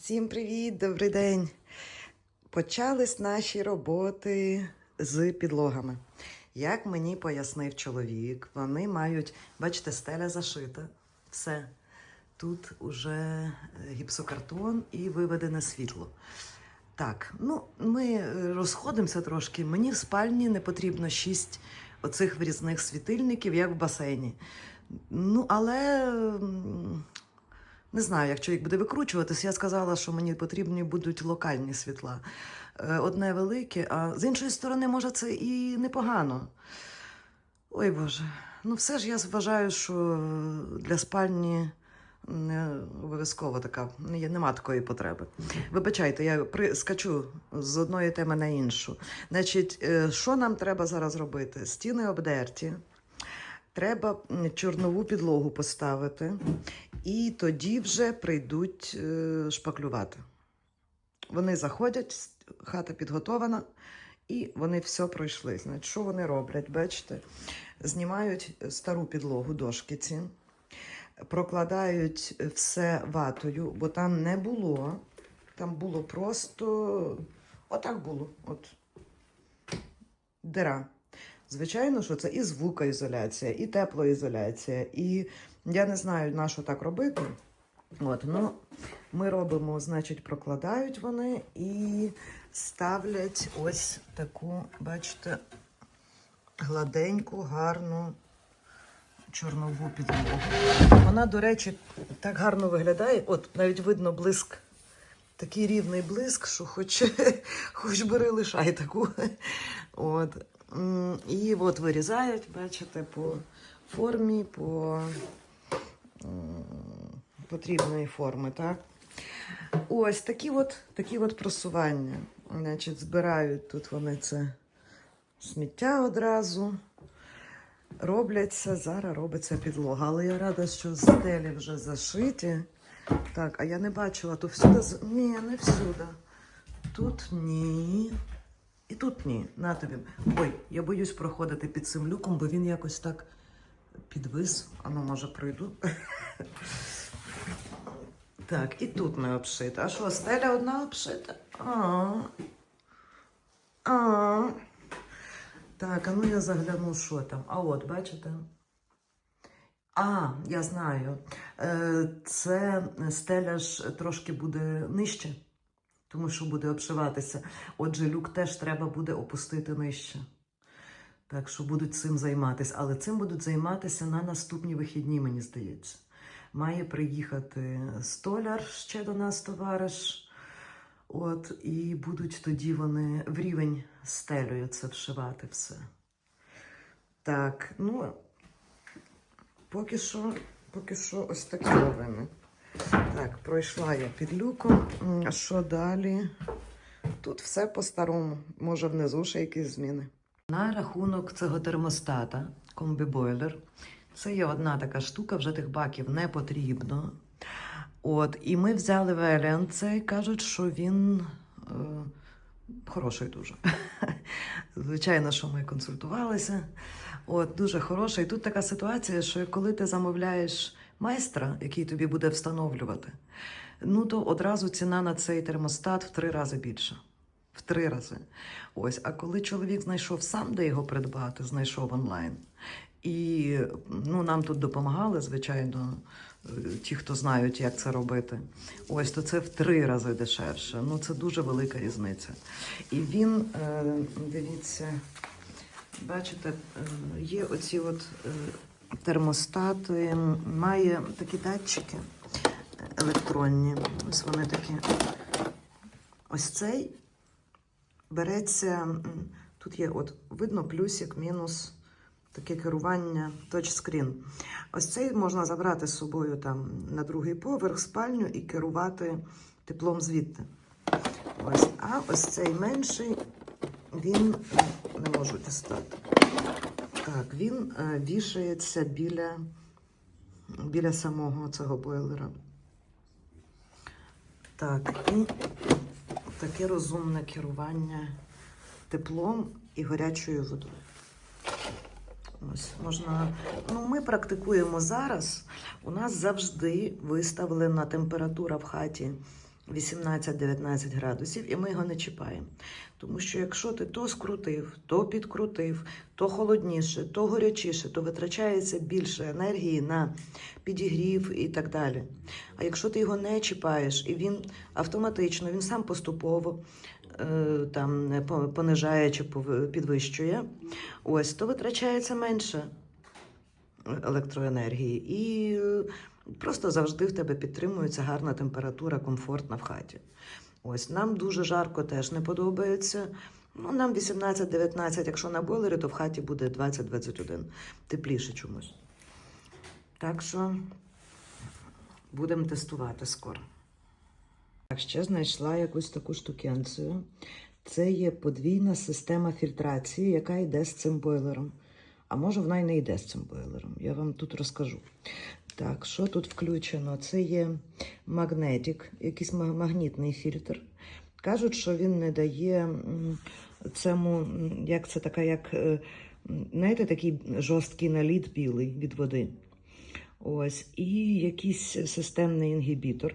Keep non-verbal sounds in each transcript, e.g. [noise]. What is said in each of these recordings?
Всім привіт, добрий день. Почались наші роботи з підлогами. Як мені пояснив чоловік, вони мають, бачите, стеля зашита. Все. Тут уже гіпсокартон і виведене світло. Так, ну ми е, розходимося трошки. Мені в спальні не потрібно шість оцих врізних світильників, як в басейні. Ну, але не знаю, як чоловік буде викручуватись. Я сказала, що мені потрібні будуть локальні світла. Е, Одне велике, а з іншої сторони, може, це і непогано. Ой Боже. Ну, все ж я вважаю, що для спальні не обов'язково така, не нема такої потреби. Вибачайте, я при, скачу з одної теми на іншу. Значить, е, що нам треба зараз робити? Стіни обдерті. Треба чорнову підлогу поставити, і тоді вже прийдуть е, шпаклювати. Вони заходять, хата підготована, і вони все пройшли. Значить, що вони роблять? Бачите? Знімають стару підлогу, дошки ці, прокладають все ватою, бо там не було. Там було просто отак було. От дира. Звичайно, що це і звукоізоляція, і теплоізоляція, і я не знаю, на що так робити. От, ну, ми робимо, значить, прокладають вони і ставлять ось таку, бачите, гладеньку, гарну чорнову підлогу. Вона, до речі, так гарно виглядає. От навіть видно блиск. Такий рівний блиск, що хоч, [laughs] хоч бери лишай таку. От. І от вирізають, бачите, по формі, по потрібної форми, так? Ось такі от, такі от просування. Значить, збирають тут вони це сміття одразу. Робляться, зараз робиться підлога. Але я рада, що стелі вже зашиті. Так, а я не бачила, то всюди. Ні, не всюди. Тут ні. І тут ні. На тобі. Ой, я боюсь проходити під цим люком, бо він якось так підвис. Ану, може, пройду. [laughs] Так, і тут не обшита. А що, стеля одна обшита? Так, а ну я загляну, що там. А от, бачите? А, я знаю. Е, Це стеля ж трошки буде нижче, тому що буде обшиватися. Отже, люк теж треба буде опустити нижче. Так що будуть цим займатися. Але цим будуть займатися на наступні вихідні, мені здається. Має приїхати столяр ще до нас, товариш. От, і будуть тоді вони в рівень стелею це вшивати все. Так, ну, поки що, поки що ось такі новини. Так, пройшла я під люком. Що далі? Тут все по-старому. Може, внизу ще якісь зміни. На рахунок цього термостата, комбі-бойлер, це є одна така штука, вже тих баків не потрібно. От, і ми взяли варіант цей, кажуть, що він е, хороший дуже. [laughs] Звичайно, що ми консультувалися. От, дуже хороший. Тут така ситуація, що коли ти замовляєш майстра, який тобі буде встановлювати, ну то одразу ціна на цей термостат в три рази більша. В три рази. Ось, а коли чоловік знайшов сам, де його придбати, знайшов онлайн. І ну, нам тут допомагали, звичайно, е, ті, хто знають, як це робити. Ось то це в три рази дешевше. Ну, це дуже велика різниця. І він, е, дивіться, бачите, е, є оці от термостати, має такі датчики електронні. Ось вони такі. Ось цей береться. Тут є, от, видно, плюсик, мінус, таке керування, тачскрін. Ось цей можна забрати з собою там на другий поверх, спальню і керувати теплом звідти. Ось. А ось цей менший, він не можу дістати. Так, він е, вішається біля, біля самого цього бойлера. Так, і таке розумне керування теплом і гарячою водою. Ось можна. Ну, ми практикуємо зараз. У нас завжди виставлена температура в хаті 18-19 градусів, і ми його не чіпаємо. Тому що якщо ти то скрутив, то підкрутив, то холодніше, то горячіше, то витрачається більше енергії на підігрів і так далі. А якщо ти його не чіпаєш, і він автоматично, він сам поступово е, там понижає чи підвищує, ось то витрачається менше електроенергії. І е, просто завжди в тебе підтримується гарна температура, комфортна в хаті. Ось нам дуже жарко теж не подобається. Ну, нам 18-19, якщо на бойлері, то в хаті буде 20-21. Тепліше чомусь. Так що будемо тестувати скоро. Так, ще знайшла якусь таку штукенцію. Це є подвійна система фільтрації, яка йде з цим бойлером. А може вона й не йде з цим бойлером. Я вам тут розкажу. Так, що тут включено? Це є магнетик, якийсь магнітний фільтр. Кажуть, що він не дає цьому, як це така, як, е, знаєте, такий жорсткий наліт білий від води. Ось, і якийсь системний інгібітор.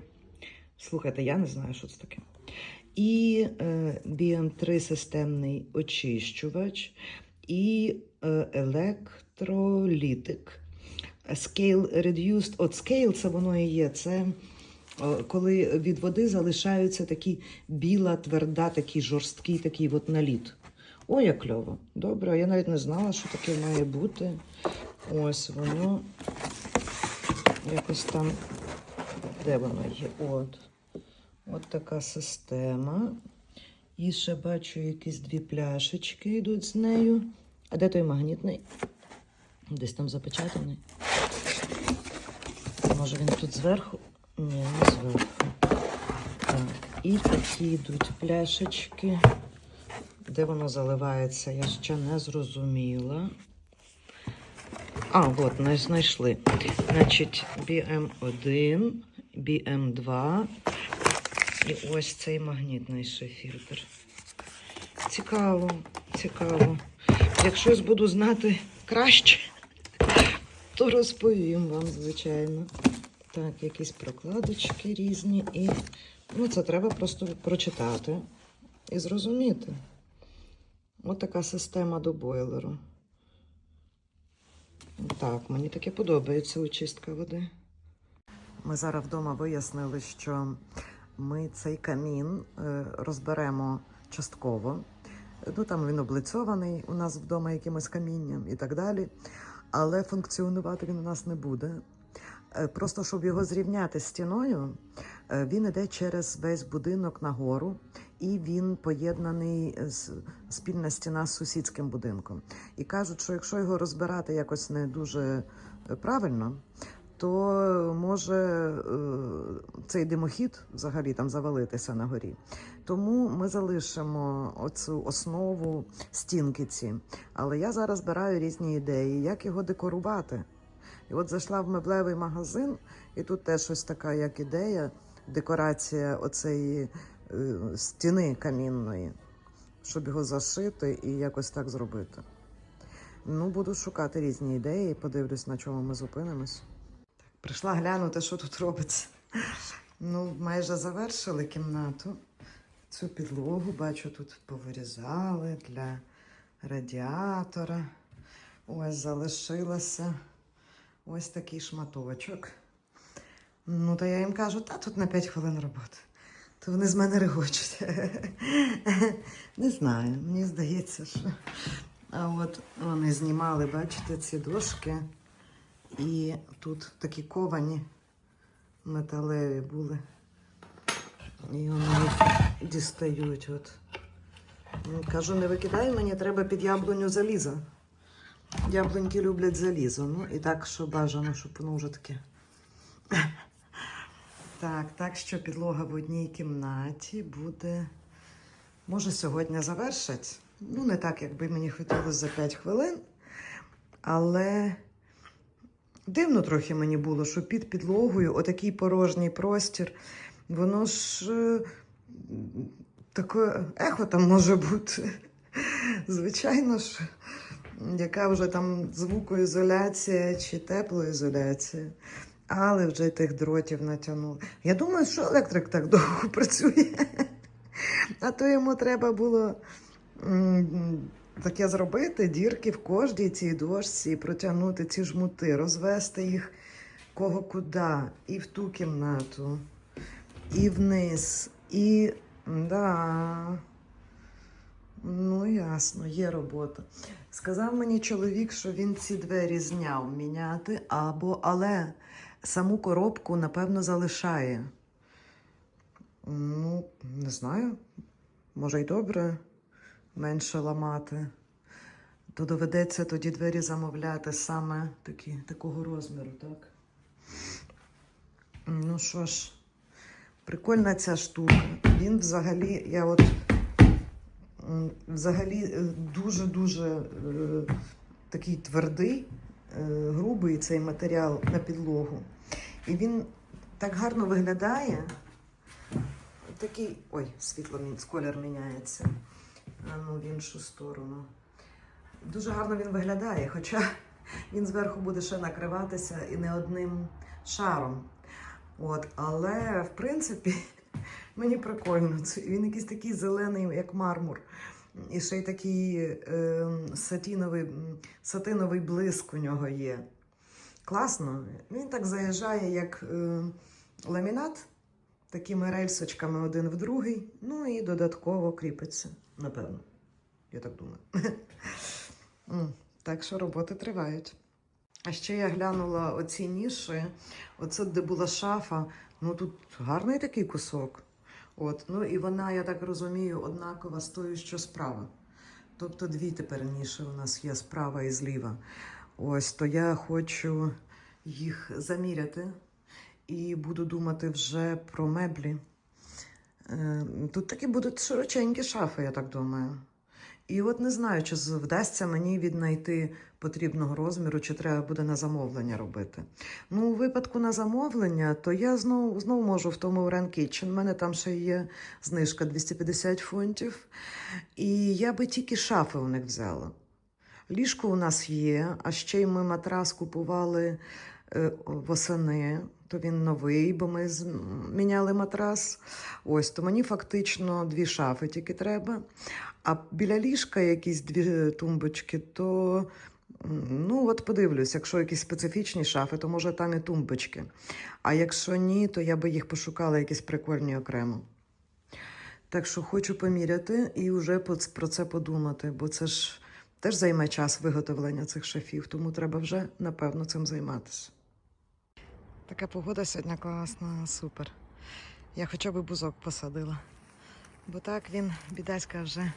Слухайте, я не знаю, що це таке. І е, BM3 системний очищувач, і е, електролітик. Scale Reduced. От Scale це воно і є. Це е, коли від води залишаються такі біла, тверда, такий жорсткий такий от наліт. О, як кльово. Добре, я навіть не знала, що таке має бути. Ось воно якось там. Де воно є? От. От така система. І ще бачу якісь дві пляшечки йдуть з нею. А де той магнітний? Десь там запечатаний. Може він тут зверху? Ні, не зверху. Так. І такі йдуть пляшечки. Де воно заливається, я ще не зрозуміла. А, от, знайшли. Значить, BM1, BM2 і ось цей магнітний фільтр. Цікаво, цікаво. Якщо я буду знати краще, то розповім вам, звичайно. Так, якісь прокладочки різні. І ну, це треба просто прочитати і зрозуміти. Ось така система до бойлеру. Так, мені таке подобається очистка води. Ми зараз вдома вияснили, що ми цей камін е, розберемо частково. Ну там він облицьований у нас вдома якимось камінням і так далі. Але функціонувати він у нас не буде. Е, Просто щоб його зрівняти стіною, е, він іде через весь будинок нагору, і він поєднаний з спільна стіна з сусідським будинком. І кажуть, що якщо його розбирати якось не дуже е, правильно, то може е, цей димохід взагалі там завалитися на горі. Тому ми залишимо оцю основу стінки ці. Але я зараз збираю різні ідеї, як його декорувати. І от зайшла в меблевий магазин, і тут теж щось така, як ідея, декорація оцеї е, стіни камінної, щоб його зашити і якось так зробити. Ну, буду шукати різні ідеї, подивлюсь, на чому ми зупинимось. Так, прийшла глянути, що тут робиться. Ну, майже завершили кімнату. Цю підлогу, бачу, тут повирізали для радіатора. Ось залишилося ось такий шматочок. Ну, то я їм кажу, та тут на 5 хвилин роботи. То вони з мене регочуть. [laughs] Не знаю, мені здається, що. А от вони знімали, бачите, ці дошки. І тут такі ковані металеві були. І вони їх дістають. От. Кажу, не викидай мені, треба під яблуню залізо. Яблуньки люблять залізо. Ну і так, що бажано, щоб воно вже таке. Так, так що підлога в одній кімнаті буде. Може, сьогодні завершить. Ну, не так, як би мені хотілося за 5 хвилин. Але дивно трохи мені було, що під підлогою отакий порожній простір. Воно ж е, таке ехо там може бути. Звичайно ж, яка вже там звукоізоляція чи теплоізоляція. Але вже тих дротів натягнули. Я думаю, що електрик так довго працює. А то йому треба було таке зробити, дірки в кожній цій дошці, протягнути ці жмути, розвести їх кого куди, і в ту кімнату, і вниз, і. Да. Ну, ясно, є робота. Сказав мені чоловік, що він ці двері зняв міняти, або але саму коробку, напевно, залишає. Ну, не знаю. Може, й добре менше ламати. То доведеться тоді двері замовляти саме такі, такого розміру, так? Ну що ж, прикольна ця штука. Він взагалі, я от взагалі е, дуже-дуже е, такий твердий, е, грубий цей матеріал на підлогу. І він так гарно виглядає. Такий. Ой, світло колір міняється. А ну, в іншу сторону. Дуже гарно він виглядає, хоча він зверху буде ще накриватися і не одним шаром. От, але в принципі мені прикольно. Він якийсь такий зелений, як мармур. І ще й такий е, сатіновий, сатиновий блиск у нього є. Класно. Він так заїжджає, як е, ламінат, такими рельсочками один в другий. Ну і додатково кріпиться, напевно. Я так думаю. [laughs] Так що роботи тривають. А ще я глянула оці ніші, оце де була шафа. Ну тут гарний такий кусок. От, ну і вона, я так розумію, однакова з тою, що справа. Тобто дві тепер ніші у нас є справа і зліва. Ось то я хочу їх заміряти і буду думати вже про меблі. Е, Тут такі будуть широченькі шафи, я так думаю. І от не знаю, чи вдасться мені віднайти потрібного розміру, чи треба буде на замовлення робити. Ну, у випадку на замовлення, то я знову, знову можу в тому Run Kitchen. У мене там ще є знижка 250 фунтів. І я би тільки шафи у них взяла. Ліжко у нас є, а ще й ми матрас купували е, восени, то він новий, бо ми міняли матрас. Ось, то мені фактично дві шафи тільки треба. А біля ліжка якісь дві тумбочки, то ну от подивлюсь, якщо якісь специфічні шафи, то може там і тумбочки. А якщо ні, то я би їх пошукала якісь прикольні окремо. Так що хочу поміряти і вже про це подумати, бо це ж теж займе час виготовлення цих шафів, тому треба вже, напевно, цим займатися. Така погода сьогодні класна, супер. Я хоча б бузок посадила. Бо так він, бідаська, вже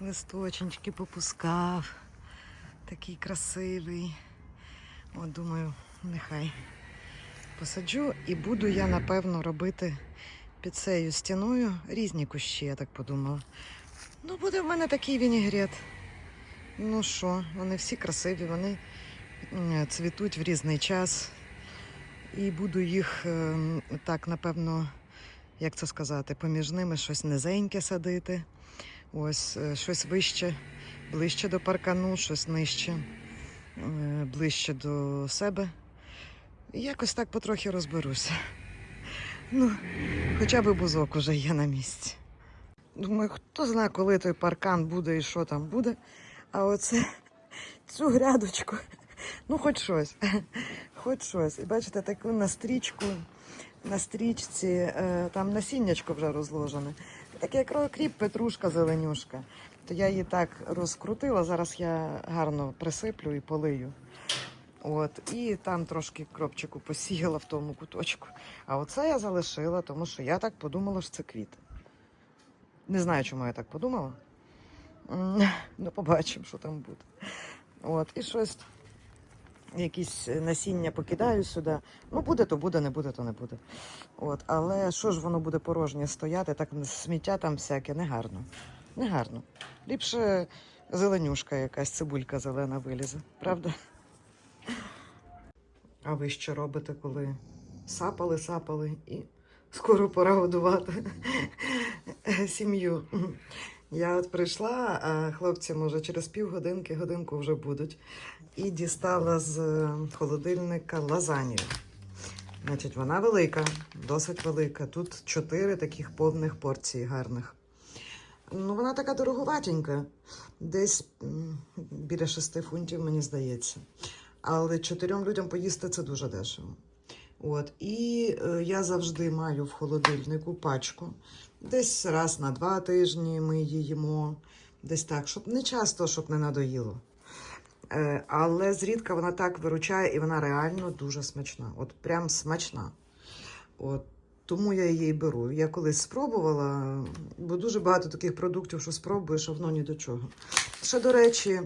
листочечки попускав. Такий красивий. От думаю, нехай посаджу і буду я, напевно, робити під цією стіною різні кущі, я так подумала. Ну, буде в мене такий вінігрет. Ну що, вони всі красиві, вони цвітуть в різний час. І буду їх ем, так, напевно, як це сказати, поміж ними щось низеньке садити. Ось е, щось вище, ближче до паркану, щось нижче, е, ближче до себе. Якось так потрохи розберуся. Ну, хоча б бузок уже є на місці. Думаю, хто знає, коли той паркан буде і що там буде. А оце цю грядочку, ну хоч щось, хоч щось. І бачите, таку на стрічку, на стрічці, е, там насіннячко вже розложене. Таке як кріп, петрушка, зеленюшка. То я її так розкрутила. Зараз я гарно присиплю і полию. От, і там трошки кропчику посіяла в тому куточку. А оце я залишила, тому що я так подумала, що це квіти. Не знаю, чому я так подумала. Ну, побачимо, що там буде. От, і щось, якісь насіння покидаю сюди. Ну, буде, то буде, не буде, то не буде. От, але що ж воно буде порожнє стояти, так сміття там всяке, негарно. Негарно. Ліпше зеленюшка якась цибулька зелена вилізе, правда? А ви що робите, коли сапали, сапали і скоро пора годувати [laughs] сім'ю? Я от прийшла, а хлопці, може, через півгодинки, годинку вже будуть. І дістала з е, холодильника лазанью. Значить, вона велика, досить велика. Тут чотири таких повних порції гарних. Ну, вона така дороговатенька. Десь біля 6 фунтів, мені здається. Але чотирьом людям поїсти це дуже дешево. От. І е, я завжди маю в холодильнику пачку. Десь раз на два тижні ми їмо. Десь так, щоб не часто, щоб не надоїло. Е, але зрідка вона так виручає, і вона реально дуже смачна. От прям смачна. От. Тому я її беру. Я колись спробувала, бо дуже багато таких продуктів, що спробуєш, а воно ні до чого. Ще, до речі,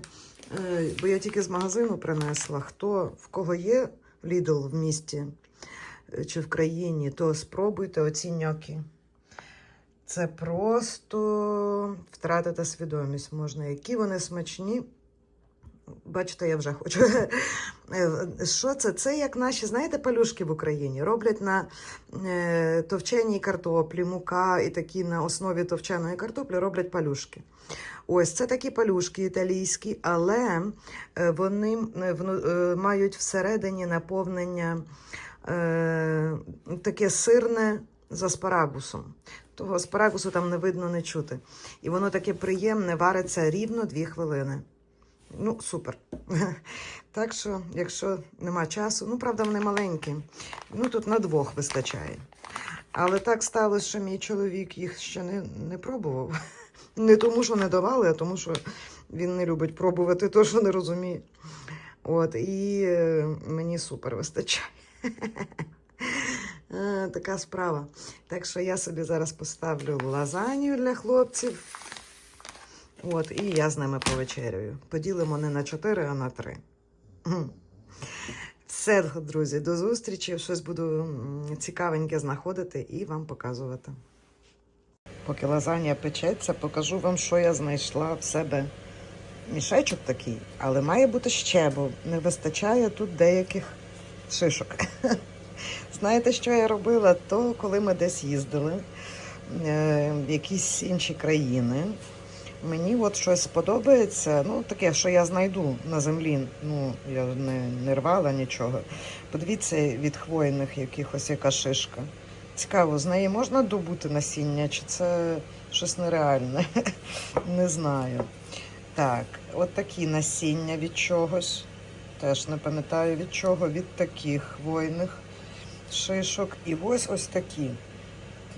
е, бо я тільки з магазину принесла, хто в кого є Lidl в місті чи в країні, то спробуйте оці ньокі. Це просто втратити свідомість можна. Які вони смачні. Бачите, я вже хочу. [laughs] Що це? Це як наші, знаєте, палюшки в Україні. Роблять на е, товченій картоплі, мука і такі на основі товченої картоплі роблять палюшки. Ось це такі палюшки італійські, але е, вони е, мають всередині наповнення е, таке сирне з аспарагусом. Того аспарагусу там не видно, не чути. І воно таке приємне, вариться рівно 2 хвилини. Ну, супер. [laughs] Так що, якщо нема часу, ну, правда, вони маленькі. Ну, тут на двох вистачає. Але так сталося, що мій чоловік їх ще не, не пробував. [laughs] Не тому, що не давали, а тому, що він не любить пробувати [laughs] те, що не розуміє. От, і е, мені супер вистачає. [laughs] Така справа. Так що я собі зараз поставлю лазанью для хлопців. От, і я з ними повечерюю. Поділимо не на 4, а на 3. [laughs] Все, друзі, до зустрічі. Щось буду цікавеньке знаходити і вам показувати. Поки лазанья печеться, покажу вам, що я знайшла в себе. Мішечок такий, але має бути ще, бо не вистачає тут деяких шишок. [laughs] Знаєте, що я робила? То коли ми десь їздили е, в якісь інші країни, мені от щось сподобається, ну таке, що я знайду на землі. Ну, я не, не рвала нічого. Подивіться від хвойних якихось яка шишка. Цікаво, з неї можна добути насіння, чи це щось нереальне? [laughs] Не знаю. Так, от такі насіння від чогось. Теж не пам'ятаю від чого, від таких хвойних шишок. І ось ось такі.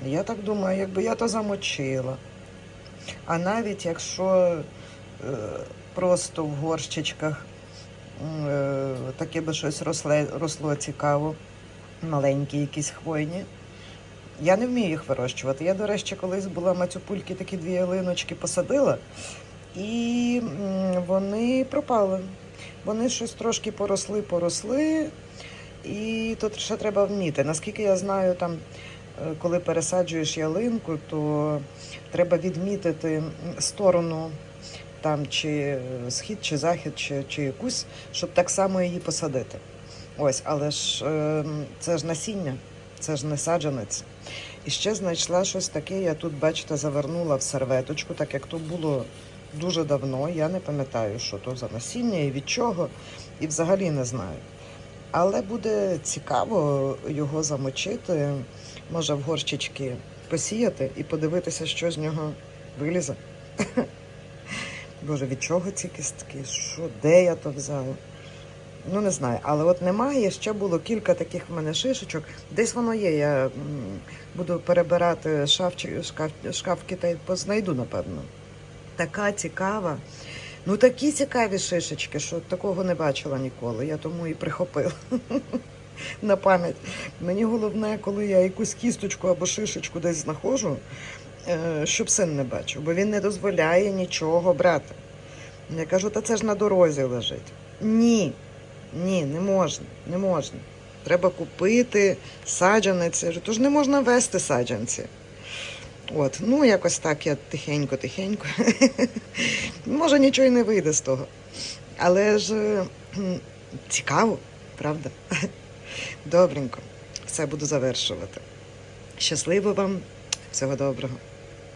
Я так думаю, якби я то замочила. А навіть якщо е, просто в горщичках е, таке би щось росле, росло цікаво, маленькі якісь хвойні. Я не вмію їх вирощувати. Я, до речі, колись була мацюпульки такі дві ялиночки посадила, і вони пропали. Вони щось трошки поросли, поросли, і тут ще треба вміти. Наскільки я знаю, там, е, коли пересаджуєш ялинку, то треба відмітити сторону, там, чи е, схід, чи захід, чи, чи якусь, щоб так само її посадити. Ось, але ж е, це ж насіння, це ж не саджанець. І ще знайшла щось таке. Я тут, бачите, завернула в серветочку, так як то було дуже давно. Я не пам'ятаю, що то за насіння і від чого, і взагалі не знаю. Але буде цікаво його замочити, може в горщички посіяти і подивитися, що з нього вилізе. [laughs] Боже, від чого ці кістки? Що, де я то взяла? Ну, не знаю, але от немає. Ще було кілька таких в мене шишечок. Десь воно є. Я буду перебирати шафчик, шкаф, шкафки та й познайду, напевно. Така цікава. Ну, такі цікаві шишечки, що такого не бачила ніколи. Я тому і прихопила [laughs] на пам'ять. Мені головне, коли я якусь кісточку або шишечку десь знаходжу, е, щоб син не бачив, бо він не дозволяє нічого брати. Я кажу, та це ж на дорозі лежить. Ні, ні, не можна, не можна. Треба купити саджанець. Кажу, Тож не можна вести саджанці. От, ну якось так я тихенько-тихенько. [laughs] Може, нічого й не вийде з того. Але ж цікаво, правда? [laughs] Добренько. Все буду завершувати. Щасливо вам, всього доброго.